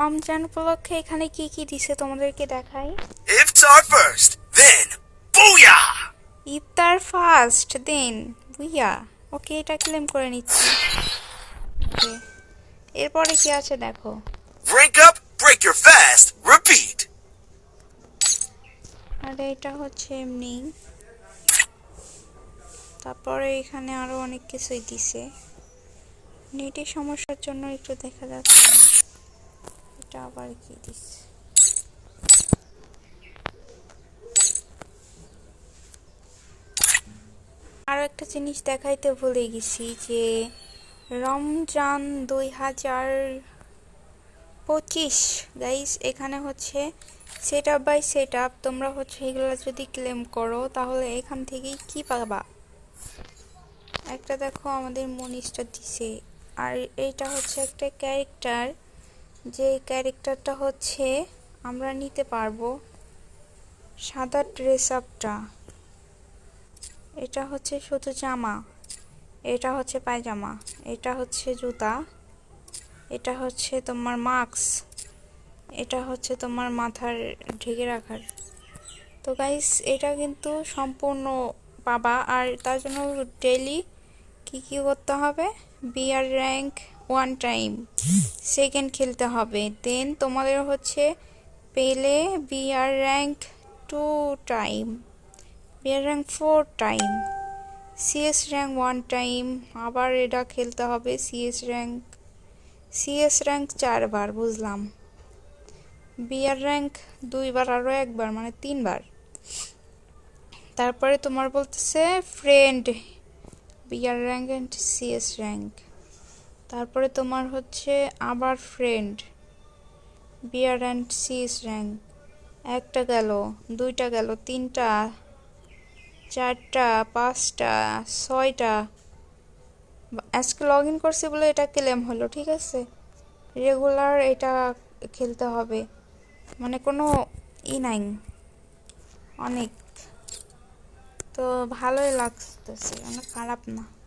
রমজান উপলক্ষে এখানে কি কি দিছে তোমাদেরকে দেখাই Iftar first, then Booyah! ইফতার ফার্স্ট দেন বুইয়া ওকে এটা ক্লেম করে নিচ্ছি এরপরে কি আছে দেখো Rank up, break your fast, repeat. আর এটা হচ্ছে এমনি তারপরে এখানে আরও অনেক কিছুই দিছে নেটের সমস্যার জন্য একটু দেখা যাচ্ছে। এটা আবার কি দিছে আরও একটা জিনিস দেখাইতে ভুলে গেছি যে রমজান দুই হাজার পঁচিশ গাইস এখানে হচ্ছে set up by set up তোমরা হচ্ছে এগুলো যদি ক্লেম করো, তাহলে এখান থেকেই কি পাবা? একটা দেখো আমাদের মনিস্টার দিছে, আর এটা হচ্ছে একটা ক্যারেক্টার যে ক্যারেক্টারটা হচ্ছে, আমরা নিতে পারব সাদা ড্রেস আপটা এটা হচ্ছে শুধু জামা, এটা হচ্ছে পায়জামা, এটা হচ্ছে জুতা, এটা হচ্ছে তোমার মাস্ক, এটা হচ্ছে তোমার মাথার ঢেকে রাখার। তো গাইস এটা কিন্তু সম্পূর্ণ পাবা আর তার জন্য ডেলি কি কি করতে হবে? BR rank one time second খেলতে হবে। দেন তোমাদের হচ্ছে পেলে BR rank two time BR rank four time CS rank one time আবার এটা খেলতে হবে সিএস র্যাঙ্ক সিএস র্যাঙ্ক চারবার, বুঝলাম। বিয়ার র্যাঙ্ক দুইবার আরও একবার মানে তিনবার। তারপরে তোমার বলতেছে friend BR rank and CS rank তারপরে তোমার হচ্ছে আবার friend BR and CS rank একটা গেল, দুইটা গেল, তিনটা, চারটা, পাঁচটা, ছয়টা। আজকে লগ ইন করছি বলে এটা ক্লেম হলো, ঠিক আছে? রেগুলার এটা খেলতে হবে। মানে কোনো ই নাই, অনেক। তো ভালোই লাগতেছে, অনেক খারাপ না।